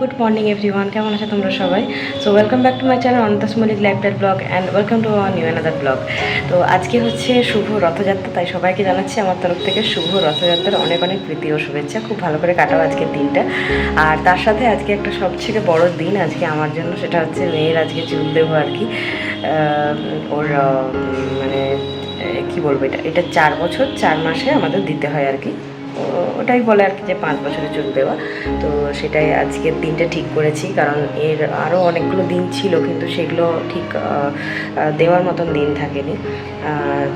Good morning everyone, কেমন আছে তোমরা সবাই? So welcome back to my channel অনদাস Mallik lifestyle blog and welcome to our new another blog তো আজকে হচ্ছে শুভ রথযাত্রা, তাই সবাইকে জানাচ্ছি আমার তরফ থেকে শুভ রথযাত্রার অনেক অনেক প্রীতি ও শুভেচ্ছা। খুব ভালো করে কাটাও আজকের দিনটা। আর তার সাথে আজকে একটা সবথেকে বড় দিন আজকে আমার জন্য, সেটা হচ্ছে মেয়ের আজকে চুল দেবো আর কি। ওর মানে কি বলব এটা? এটা চার বছর, চার মাসে আমাদের দিতে হয় আর কি। ওটাই বলে আর কি যে পাঁচ বছরে চুল দেওয়া। তো সেটাই আজকের দিনটা ঠিক করেছি, কারণ এর আরও অনেকগুলো দিন ছিল, কিন্তু সেগুলো ঠিক দেওয়ার মতন দিন থাকেনি।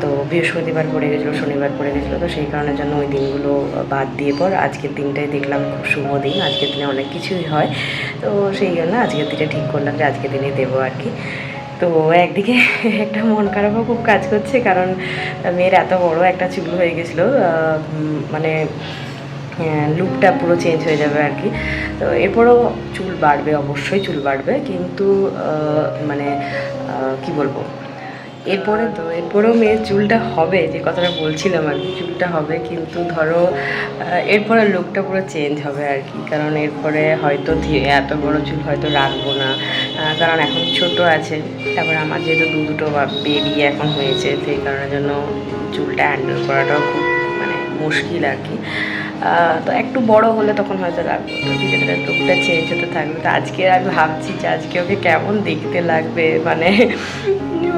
তো বৃহস্পতিবার পড়ে গেছিল, শনিবার পড়ে গেছিল, তো সেই কারণের জন্য ওই দিনগুলো বাদ দিয়ে পর আজকের দিনটাই দেখলাম খুব শুভ দিন, আজকের দিনে অনেক কিছুই হয়। তো সেই জন্য আজকের দিনটা ঠিক করলাম যে আজকের দিনে দেবো আর কি। তো একদিকে একটা মন খারাপও খুব কাজ করছে, কারণ মেয়ের এত বড় একটা চুল হয়ে গেছিল মানে লুকটা পুরো চেঞ্জ হয়ে যাবে আর কি। তো এরপরও চুল বাড়বে, অবশ্যই চুল বাড়বে, কিন্তু মানে কি বলব? এরপরে তো, এরপরেও মেয়ের চুলটা হবে, যে কথাটা বলছিলাম আর কি, চুলটা হবে কিন্তু ধরো এরপরে লুকটা পুরো চেঞ্জ হবে আর কি, কারণ এরপরে হয়তো ধীরে, এত বড় চুল হয়তো রাখব না কারণ এখন ছোট আছে, তারপর আমার যেহেতু দু দুটো বেবি এখন হয়েছে, সেই কারণের জন্য চুলটা হ্যান্ডেল করাটাও খুব মানে মুশকিল আর কি তো একটু বড় হলে তখন হয়তো রাখব, তো ধীরে ধীরে লুকটা চেঞ্জ হতে থাকবে, তো আজকে আমি ভাবছি যে আজকে ওকে কেমন দেখতে লাগবে মানে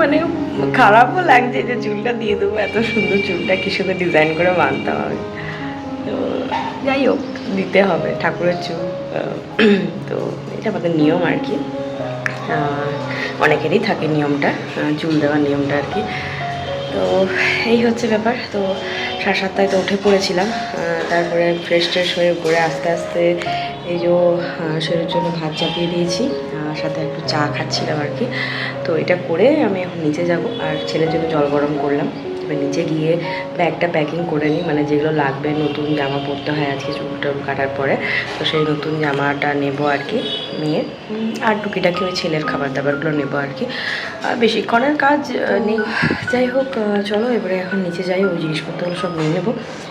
মানে খারাপও লাগছে যে চুলটা দিয়ে দেবো, এত সুন্দর চুলটা কি সুন্দর ডিজাইন করে বানতাম আমি তো যাই হোক, দিতে হবে ঠাকুরের চুল। তো এটা আমাদের নিয়ম আর কি। অনেকেরই থাকে নিয়মটা চুল দেওয়ার নিয়মটা আর কি। তো এই হচ্ছে ব্যাপার। তো সাড়ে সাতটায় তো উঠে পড়েছিলাম। তারপরে ফ্রেশ ট্রেশ হয়ে ঘুরে আস্তে আস্তে এই যে শরীরের জন্য ভাত চাপিয়ে দিয়েছি। আর সাথে একটু চা খাচ্ছিলাম আর কি। তো এটা করে আমি এখন নিচে যাব আর ছেলের জন্য জল গরম করলাম। এবার নিচে গিয়ে ব্যাগটা প্যাকিং করে নিই মানে যেগুলো লাগবে নতুন জামা পরতে হয় আজকে চুল কাটার পরে। তো সেই নতুন জামাটা নেব আর কি মেয়ের। আর টুকিটাকি ওই ছেলের খাবার দাবারগুলো নেব আর কি। বেশিক্ষণের কাজ নেই। যাই হোক চলো এবারে এখন নিচে যাই, ওই জিনিসপত্রগুলো সব নিয়ে নেব।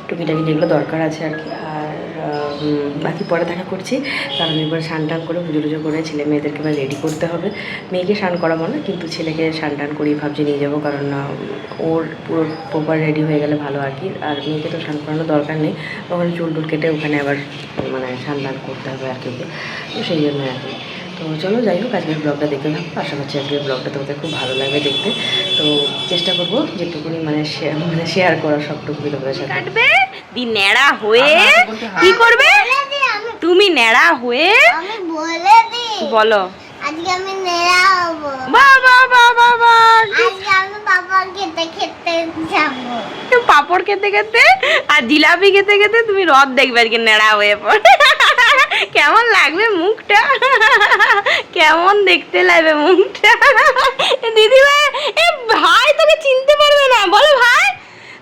টুকিটাকি যেগুলো দরকার আছে আর কি। বাকি পরে দেখা করছি। কারণ এবার স্নান টান করে পুজো টুজো করে ছেলে মেয়েদেরকে এবার রেডি করতে হবে। মেয়েকে স্নান করাবো না, কিন্তু ছেলেকে স্নান টান করেই ভাবছি নিয়ে যাব, কারণ ওর পুরো প্রপার রেডি হয়ে গেলে ভালো আর কি। আর মেয়েকে তো স্নান করানোর দরকার নেই। ওখানে চুল টুল কেটে ওখানে আবার মানে স্নান টান করতে হবে আর কি। তো সেই জন্য আর কি। তো চলো, যাই হোক, আজকের ব্লগটা দেখে নাও। আশা করছি আজকের ব্লগটা তোমাদের খুব ভালো লাগবে দেখতে। তো চেষ্টা করব যেটুকুনি মানে মানে শেয়ার করার সবটুকুনি তোমাদের সাথে। দি ন্যাড়া হয়ে কি করবে? তুমি ন্যাড়া হয়ে বলে দি বলো। আজকে আমি নেড়া হব। বাবা বাবা বাবা আজকে আমি বাবা খেতে খেতে যাব। পাপড় খেতে খেতে আর জিলাপি খেতে খেতে তুমি রথ দেখবে আজকে ন্যাড়া হয়ে পড়ে। কেমন লাগবে মুখটা? কেমন দেখতে লাগবে মুখটা? দিদি ভাই এ ভাই তোকে চিনতে পারবে না। বলো ভাই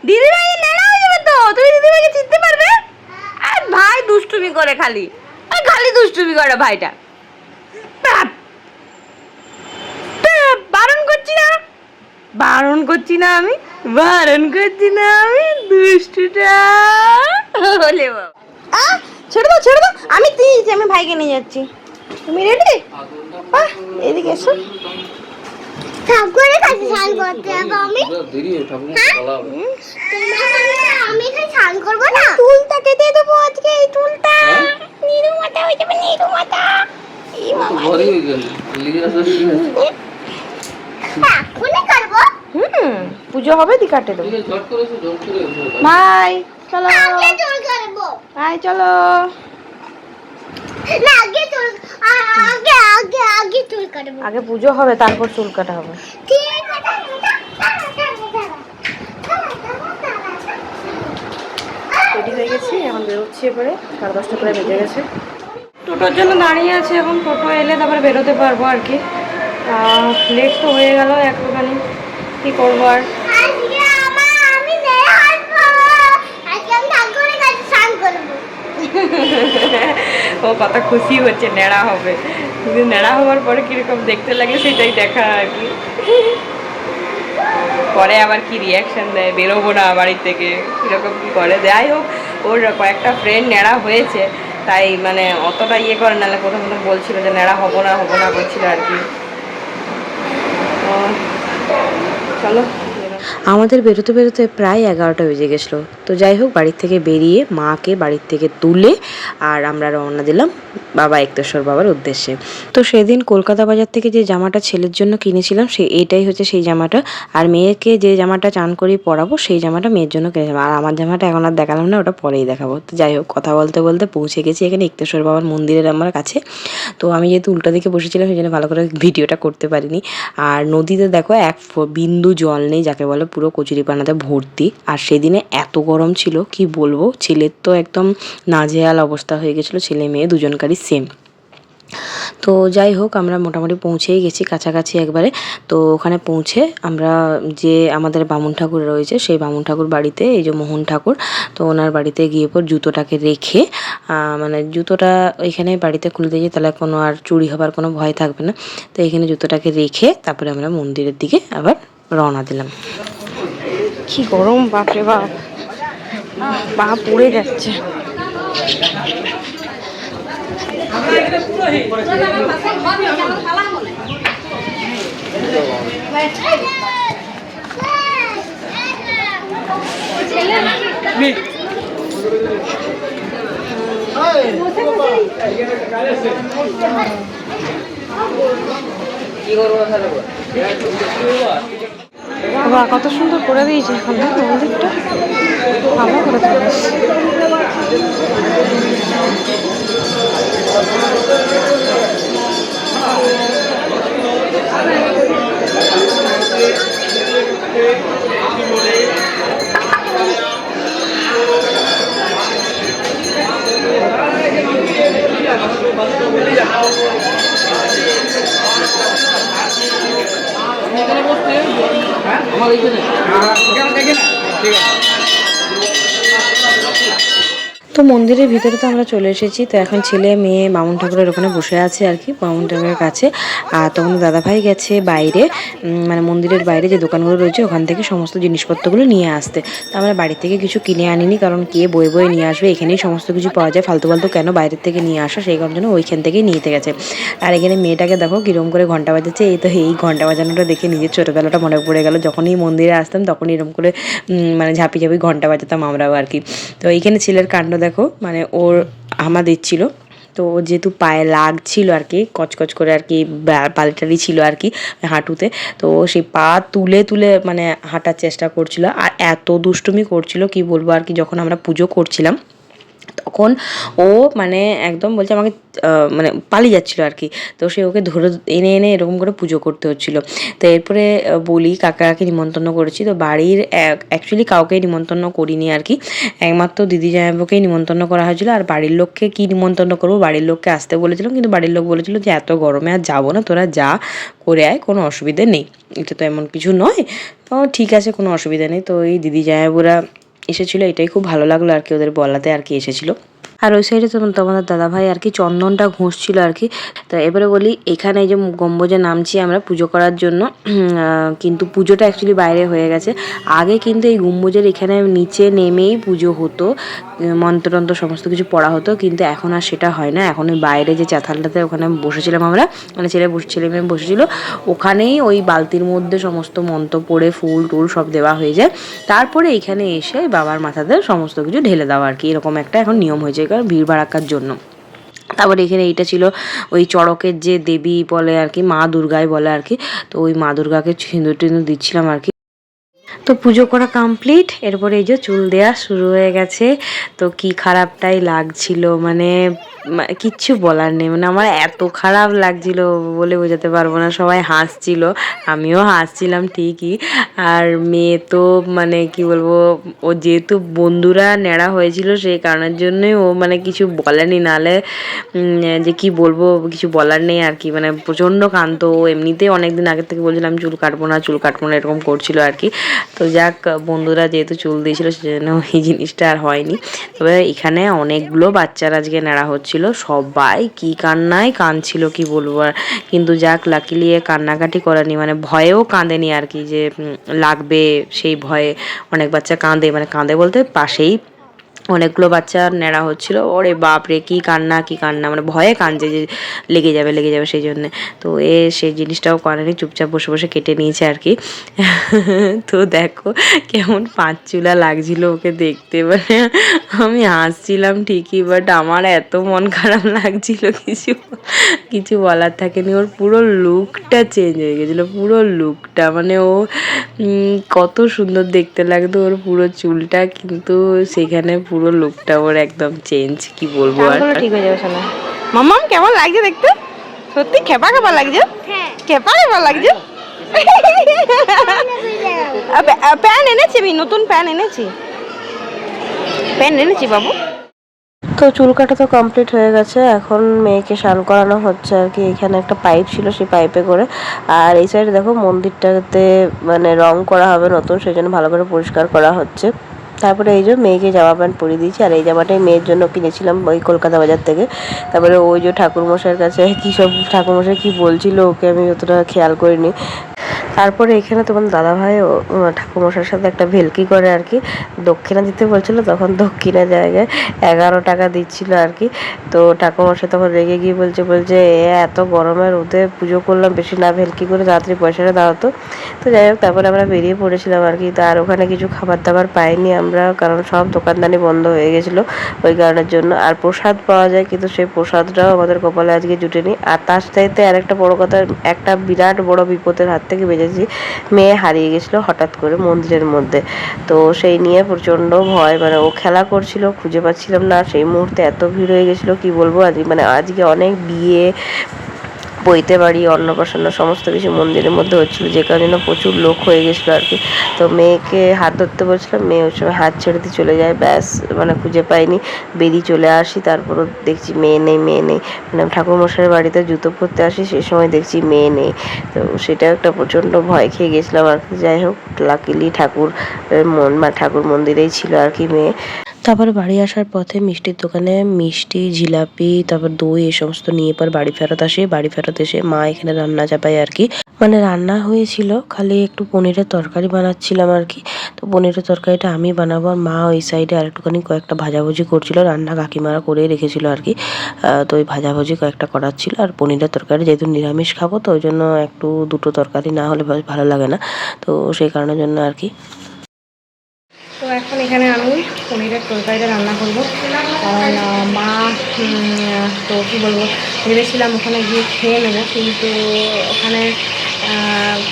দিদি ভাই ন্যাড়া হয়ে যাবে তো তুমি দিদি ভাইকে চিনতে পারবে আর ভাই দুষ্টুমি করে খালি? আর খালি দুষ্টুমি করে ভাইটা! বারণ করছি না? বারণ করছি না আমি? বারণ করছি না আমি দুষ্টুটা? হলে বাবা। আহ, ছেড়ে দাও ছেড়ে দাও। আমি দিয়েছি আমি ভাইকে নিয়ে যাচ্ছি। তুমি রেডি এদিকে এসো। ঠাকুরের কাছে স্নান করতে যাব আমি। দেরি ঠাকুর কাছে আমি এখানে স্নান করব না? কেটে দেবো আজকে এই চুলটা। নিরু মাথা হয়ে যাবে নিরু মাথা হয়ে হুম পুজো হবে দি কাটে দেবো। ভাই চলো। আগে ভাই চলো। না আগে আগে আগে চুল করব আগে পুজো হবে তারপর চুল কাটা হবে। ঠিক রেডি হয়ে গেছি এখন বেরোচ্ছি এবারে সাড়ে দশটা করে বেজে গেছে। টোটোর জন্য দাঁড়িয়ে আছে এখন টোটো এলে তারপরে বেরোতে পারব আর কি। লেট তো হয়ে গেল একটুখানি কী করব আর আজকে আমার আমি নেড়া আসব আজকে আমি ঠাকুরের কাছে স্নান করব ও কত খুশি হচ্ছে, নেড়া হবে। কিন্তু নেড়া হওয়ার পরে কীরকম দেখতে লাগে, সেটাই দেখা আর কি। পরে আবার কি রিয়াকশন দেয়, বেরোবো না বাড়ি থেকে। কীরকম কী করে? যাই হোক, ওর কয়েকটা ফ্রেন্ড নেড়া হয়েছে, তাই মানে অতটা ইয়ে করে নাহলে প্রথম প্রথম বলছিল যে নেড়া হব না হব না করছিল আর কি। চলো। আমাদের বেরোতে বেরোতে প্রায় এগারোটা বেজে গেছিল। তো যাই হোক, বাড়ির থেকে বেরিয়ে মাকে বাড়ির থেকে তুলে আর আমরা রওনা দিলাম বাবা একতেশ্বর বাবার উদ্দেশ্যে। তো সেদিন কলকাতা বাজার থেকে যে জামাটা ছেলের জন্য কিনেছিলাম, সে এটাই হচ্ছে সেই জামাটা। আর মেয়েকে যে জামাটা চান করিয়ে পরাবো, সেই জামাটা মেয়ের জন্য কিনেছিলাম। আর আমার জামাটা এখন আর দেখালাম না, ওটা পরেই দেখাবো। তো যাই হোক, কথা বলতে বলতে পৌঁছে গেছি এখানে একতেশ্বর বাবার মন্দিরের আমার কাছে। তো আমি যেহেতু উল্টো দিকে বসেছিলাম, সেই জন্য ভালো করে ভিডিওটা করতে পারিনি। আর নদীতে দেখো এক বিন্দু জল নেই যাকে বলে পুরো কচুরিপানাতে ভর্তি। আর সেদিনে এত গরম ছিল, কি বলব? ছেলের তো একদম নাজেহাল অবস্থা হয়ে গেছিল, ছেলে মেয়ে দুজনকারই সেম তো যাই হোক, আমরা মোটামুটি পৌঁছেই গেছি কাছাকাছি একবারে। তো ওখানে পৌঁছে আমরা যে আমাদের বামুন ঠাকুর রয়েছে, সেই বামুন ঠাকুর বাড়িতে, এই যে মোহন ঠাকুর, তো ওনার বাড়িতে গিয়ে পর জুতোটাকে রেখে মানে জুতোটা এখানে বাড়িতে খুলে দিয়েছি তাহলে কোনো আর চুরি হবার কোনো ভয় থাকবে না। তো এখানে জুতোটাকে রেখে তারপরে আমরা মন্দিরের দিকে আবার রওনা দিলাম। কি গরম বাপরে বাপ। পা পুড়ে যাচ্ছে। বাবা কত সুন্দর করে দিয়েছে এখন না মন্দিরটা। ভালো করে তুলেছে আমার এইখানে তো মন্দিরের ভিতরে তো আমরা চলে এসেছি। তো এখন ছেলে, মেয়ে বামুন ঠাকুরের ওখানে বসে আছে আর কি বামুন ঠাকুরের কাছে। আর তখন দাদাভাই গেছে বাইরে মানে মন্দিরের বাইরে যে দোকানগুলো রয়েছে, ওখান থেকে সমস্ত জিনিসপত্রগুলো নিয়ে আসতে। তো আমরা বাড়ি থেকে কিছু কিনে আনিনি, কারণ কে বয়ে বয়ে নিয়ে আসবে, এখানেই সমস্ত কিছু পাওয়া যায়। ফালতু ফালতু কেন বাইরের থেকে নিয়ে আসা, সেই কারণ জন্য ওইখান থেকেই নিতে গেছে। আর এখানে মেয়েটাকে দেখো কিরম করে ঘণ্টা বাজাচ্ছে, এই তো এই ঘণ্টা বাজানোটা দেখে নিজের ছোটোবেলাটা মনে পড়ে গেল। যখনই মন্দিরে আসতাম, তখন এরকম করে মানে ঝাঁপি ঝাঁপি ঘণ্টা বাজাতাম আমরাও আর কি। তো এইখানে ছেলের কাণ্ড দেখো মানে ওর হামা দিচ্ছিল তো যেহেতু পায়ে লাগছিল আর কি, কচকচ করে আর কি পালিটারি ছিল আর কি হাঁটুতে, তো সেই পা তুলে তুলে মানে হাঁটার চেষ্টা করছিল। আর এত দুষ্টুমি করছিল, কি বলব আর কি, যখন আমরা পুজো করছিলাম তখন ও মানে একদম বলছে আমাকে মানে পালিয়ে যাচ্ছিল আর কি। তো সে ওকে ধরে এনে এনে এরকম করে পুজো করতে হচ্ছিল। তো এরপরে বলি কাকাকে নিমন্ত্রণ করেছি। তো বাড়ির অ্যাকচুয়ালি কাউকে নিমন্ত্রণ করিনি আর কি। একমাত্র দিদি জামাইবাবুকেই নিমন্ত্রণ করা হয়েছিল। আর বাড়ির লোককে কি নিমন্ত্রণ করব? বাড়ির লোককে আসতে বলেছিলাম কিন্তু বাড়ির লোক বলেছিল যে, এত গরমে আর যাব না, তোরা যা করে আয়, কোনো অসুবিধে নেই। এটা তো এমন কিছু নয়। তো ঠিক আছে, কোনো অসুবিধা নেই। তো এই দিদি জামাইবাবুরা এসেছিল এটাই খুব ভালো লাগল আর কি ওদের বলাতে আর কি এসেছিল। আর ওই সাইডে তোমাদের দাদাভাই আর কি চন্দনটা ঘষছিল আর কি। তো এবারে বলি, এখানে যে গম্বুজে নামছি আমরা পুজো করার জন্য। কিন্তু পুজোটা অ্যাকচুয়ালি বাইরে হয়ে গেছে। আগে কিন্তু এই গম্বুজের এখানে নিচে নেমেই পুজো হতো মন্ত্রতন্ত্র সমস্ত কিছু পড়া হতো, কিন্তু এখন আর সেটা হয় না। এখন ওই বাইরে যে চাতালটাতে ওখানে বসেছিলাম আমরা মানে ছেলে বসে, ছেলে মেয়ে বসেছিল, ওখানেই ওই বালতির মধ্যে সমস্ত মন্ত্র পড়ে, ফুল টুল সব দেওয়া হয়ে যায়। তারপরে এখানে এসে বাবার মাথাতে সমস্ত কিছু ঢেলে দেওয়া আর কি। এরকম একটা এখন নিয়ম হয়েছে। কারণ ভিড় ভাড়াক্কার জন্য। তারপর এখানে এইটা ছিল ওই চড়কের যে দেবী বলে আর কি, মা দুর্গায় বলে আর কি। তো ওই মা দুর্গাকে সিঁদুর টিন্দুর দিচ্ছিলাম আর কি। তো পুজো করা কমপ্লিট এরপরে এই যে চুল দেওয়া শুরু হয়ে গেছে। তো কি খারাপটাই লাগছিল মানে কিচ্ছু বলার নেই। মানে আমার এত খারাপ লাগছিল বলে বোঝাতে পারব না, সবাই হাসছিল, আমিও হাসছিলাম ঠিকই। আর মেয়ে তো মানে কি বলব, ও যেহেতু বন্ধুরা নেড়া হয়েছিল, সেই কারণের জন্যই ও মানে কিছু বলেনি। নালে যে কি বলব, কিছু বলার নেই আর কি। মানে প্রচণ্ড কান্ত ও এমনিতেই অনেকদিন আগের থেকে বলছিলাম চুল কাটবো না, চুল কাটবো না, এরকম করছিল আর কি। তো যাক, বন্ধুরা যেহেতু চুল দিয়েছিল, সেজন্য এই জিনিসটা আর হয়নি। তবে এখানে অনেকগুলো বাচ্চারা আজকে নেড়া হচ্ছিল। সবাই কি কান্নায় কাঁদছিল, কি বলব? আর কিন্তু যাক লাকিলি কান্নাকাটি করেনি। মানে ভয়েও কাঁদেনি আর কি যে লাগবে সেই ভয়ে। অনেক বাচ্চা কাঁদে। মানে কাঁদে বলতে পাশেই অনেকগুলো বাচ্চা ন্যাড়া হচ্ছিল। ওরে বাপ রে কী কান্না কী কান্না মানে ভয়ে কাঁদছে যে লেগে যাবে লেগে যাবে সেই জন্যে। তো এ সেই জিনিসটাও করেনি চুপচাপ বসে বসে কেটে নিয়েছে আর কি। তো দেখো কেমন পাঁচ চুলা লাগছিল ওকে দেখতে। মানে আমি হাসছিলাম ঠিকই বাট আমার এত মন খারাপ লাগছিল কিছু কিছু বলার থাকেনি। ওর পুরো লুকটা চেঞ্জ হয়ে গেছিল, পুরো লুকটা মানে ও কত সুন্দর দেখতে লাগতো ওর পুরো চুলটা, কিন্তু সেখানে পুরো লুকটা ওর একদম চেঞ্জ কি বলব আর? ঠিক হয়ে যাবে শোনা মাম্মাম কেমন লাগছে দেখতে? সত্যি খেপা খেপা লাগছে? হ্যাঁ। খেপা খেপা লাগছে? প্যান এনেছি আমি নতুন প্যান এনেছি। প্যান এনেছি বাবু। তো চুল কাটা তো কমপ্লিট হয়ে গেছে এখন মেয়েকে স্নান করানো হচ্ছে আর কি। এখানে একটা পাইপ ছিল সেই পাইপে করে। আর এই সাইডে দেখো মন্দিরটাতে মানে রং করা হবে নতুন সেই জন্য ভালো করে পরিষ্কার করা হচ্ছে। তারপরে এই যে মেয়েকে জামা প্যান্ট পরিয়ে দিয়েছি, আর এই জামাটাই মেয়ের জন্য কিনেছিলাম ওই কলকাতা বাজার থেকে। তারপরে ওই যে ঠাকুরমশাইয়ের কাছে কী সব ঠাকুরমশাই কী বলছিল, ওকে আমি অতটা খেয়াল করিনি। তারপরে এখানে তোমার দাদাভাই ঠাকুরমশাইয়ের সাথে একটা ভেলকি করে আর কি, দক্ষিণা দিতে বলছিল, তখন দক্ষিণা জায়গায় এগারো টাকা দিচ্ছিল আর কি। তো ঠাকুরমশাই তখন রেগে গিয়ে বলছে বলছে, এ, এত গরমের রোদে পুজো করলাম, বেশি না ভেলকি করে তাড়াতাড়ি পয়সাটা দাও তো। তো যাই হোক, তারপরে আমরা বেরিয়ে পড়েছিলাম আর কি। তো আর ওখানে কিছু খাবার দাবার পাইনি আমরা, কারণ সব দোকানদানি বন্ধ হয়ে গেছিল ওই কারণের জন্য। আর প্রসাদ পাওয়া যায়, কিন্তু সেই প্রসাদটাও আমাদের কপালে আজকে জুটেনি। আর তার চাইতে আরেকটা বড় কথা, একটা বিরাট বড় বিপদের হাত থেকে বেঁচেছি মেয়ে হারিয়ে গেছিল হঠাৎ করে মন্দিরের মধ্যে। তো সেই নিয়ে প্রচণ্ড ভয় মানে ও খেলা করছিল, খুঁজে পাচ্ছিলাম না। সেই মুহূর্তে এত ভিড় হয়ে গেছিল, কি বলব? আজ মানে আজকে অনেক বিয়ে বইতে বাড়ি, অন্নপ্রাশন, সমস্ত কিছু মন্দিরের মধ্যে হচ্ছিল। যে কারণে না প্রচুর লোক হয়ে গেছিল আর কি। তো মেয়েকে হাত ধরতে বলছিলাম, মেয়ে ওই সময় হাত ছেড়ে দিয়ে চলে যায়। ব্যাস মানে খুঁজে পাইনি। বেরিয়ে চলে আসি, তারপরও দেখছি মেয়ে নেই মেয়ে নেই। মানে ঠাকুরমশাইয়ের বাড়িতে জুতো পরতে আসি সেই সময় দেখছি মেয়ে নেই। তো সেটা একটা প্রচণ্ড ভয় খেয়ে গেছিলাম আর কি। যাই হোক লাকিলি ঠাকুর মন বা ঠাকুর মন্দিরেই ছিল আর কি মেয়ে। তারপরে বাড়ি আসার পথে মিষ্টির দোকানে মিষ্টি, জিলাপি, তারপর দই এই সমস্ত নিয়ে পর বাড়ি ফেরত আসি। বাড়ি ফেরত এসে মা এখানে রান্না চাপায় আর কি। মানে রান্না হয়েছিল, খালি একটু পনিরের তরকারি বানাচ্ছিলাম আর কি। তো পনিরের তরকারিটা আমি বানাবো আর মা ওই সাইডে আর একটুখানি কয়েকটা ভাজাভুজি করছিল। রান্না কাকিমারা করেই রেখেছিল আর কি। তো ওই ভাজাভুজি কয়েকটা করার ছিল আর পনিরের তরকারি যেহেতু নিরামিষ খাব, তো ওই জন্য একটু দুটো তরকারি না হলে ভালো লাগে না। তো সেই কারণের জন্য আর কি। তো এখন এখানে আমি পনিরের তরকারিটা রান্না করব। কারণ মা তো কী বলব, ভেবেছিলাম ওখানে গিয়ে খেয়ে নেব। কিন্তু ওখানে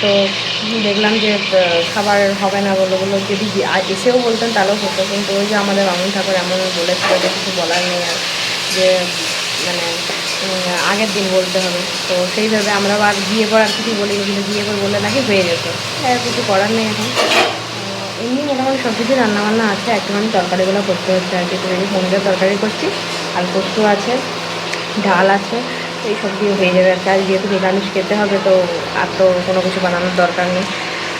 তো দেখলাম যে খাবার হবে না বলে বলল যদি এসেও বলতেন তাহলেও হতো। কিন্তু ওই যে আমাদের বামুন ঠাকুর এমন বলেছিল যে কিছু বলার নেই আর যে মানে আগের দিন বলতে হবে। তো সেইভাবে আমরা আবার বিয়ে পর আর কিছু বলিনি, কিন্তু বিয়ে পর বললে নাকি হয়ে যেত। আর কিছু করার নেই এখন। এমনি মোটামুটি সব কিছু রান্নাবান্না আছে, একটুখানি তরকারিগুলো করতে হচ্ছে আর কি। যে পনিরের তরকারি করছি, আর পোস্ত আছে, ডাল আছে, এই সব দিয়ে হয়ে যাবে আর কি। আজ যেহেতু নিরামিষ খেতে হবে, তো আর তো কোনো কিছু বানানোর দরকার নেই।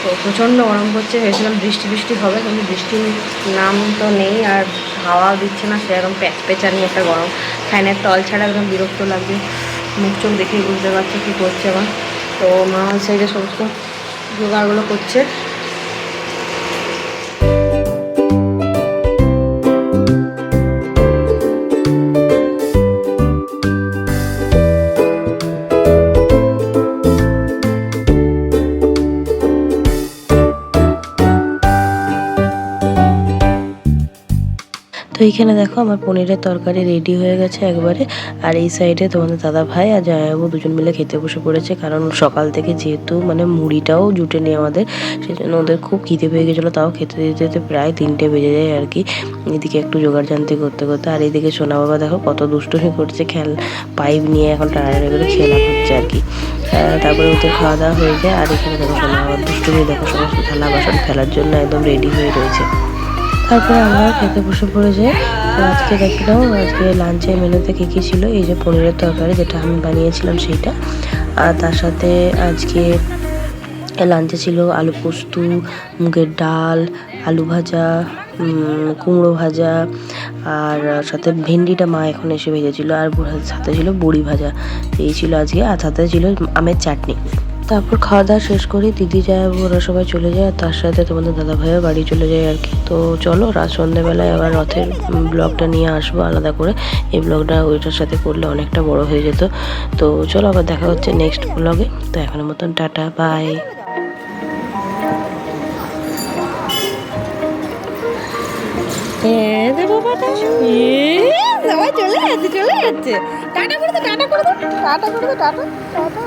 তো প্রচণ্ড গরম করছে ভেবেছিলাম বৃষ্টি বৃষ্টি হবে, কিন্তু বৃষ্টির নাম তো নেই আর হাওয়াও দিচ্ছে না, সেরকম প্যাচ পেঁচানি একটা গরম। ফ্যানের তল ছাড়া একদম বিরক্ত লাগবে মুখ চোখ দেখেই বুঝতে পারছ কী করছে আমার। তো মা ওই যে সমস্ত জোগাড়গুলো করছে এইখানে দেখো আমার পনিরের তরকারি রেডি হয়ে গেছে একবারে। আর এই সাইডে তোমাদের দাদা ভাই আর জামাইবাবু দুজন মিলে খেতে বসে পড়েছে, কারণ সকাল থেকে যেহেতু মানে মুড়িটাও জুটে জুটেনি আমাদের সেই জন্য ওদের খুব খিদে পেয়ে গেছিল, তাও খেতে দিতে দিতে প্রায় তিনটে বেজে যায় আর কি। এদিকে একটু জোগাড় জানতি করতে করতে, আর এইদিকে সোনা বাবা দেখো কত দুষ্টুমি করছে, খেল পাইপ নিয়ে এখন টানাটানি করে খেলা করছে আর কি। তারপরে ওদের খাওয়া দাওয়া হয়ে যায়, আর এখানে দেখো সোনা বাবার দুষ্টুমি, দেখো সমস্ত থালা বাসন ফেলার জন্য একদম রেডি হয়ে রয়েছে। তারপরে আমরা খেতে বসে পড়ে যাই। আজকে দেখে আজকে লাঞ্চের মেনুতে কী কী ছিল? এই যে পনিরের তরকারি যেটা আমি বানিয়েছিলাম সেইটা। আর তার সাথে আজকে লাঞ্চে ছিল আলু পোস্ত, মুগের ডাল, আলু ভাজা কুমড়ো ভাজা, আর সাথে ভেন্ডিটা মা এখন এসে ভেজেছিল, আর সাথে ছিল বড়ি ভাজা। এই ছিল আজকে, আর সাথে ছিল আমের চাটনি। তারপর খাওয়া দাওয়া শেষ করে, দিদি যায়, ওরা সবাই চলে যায়, আর তার সাথে তোমাদের দাদা ভাইও বাড়ি চলে যায় আর কি। তো চলো, রাত সন্ধ্যেবেলায় আবার রথের ব্লগটা নিয়ে আসব আলাদা করে। এই ব্লগটা ওইটার সাথে করলে অনেকটা বড় হয়ে যেত। তো চলো, আবার দেখা হচ্ছে নেক্সট ব্লগে তো এখনের মতন টাটা বাই চলে যাচ্ছে চলে যাচ্ছে। টাটা করে তো টাটা করে তো টাটা করে তো টাটা টাটা।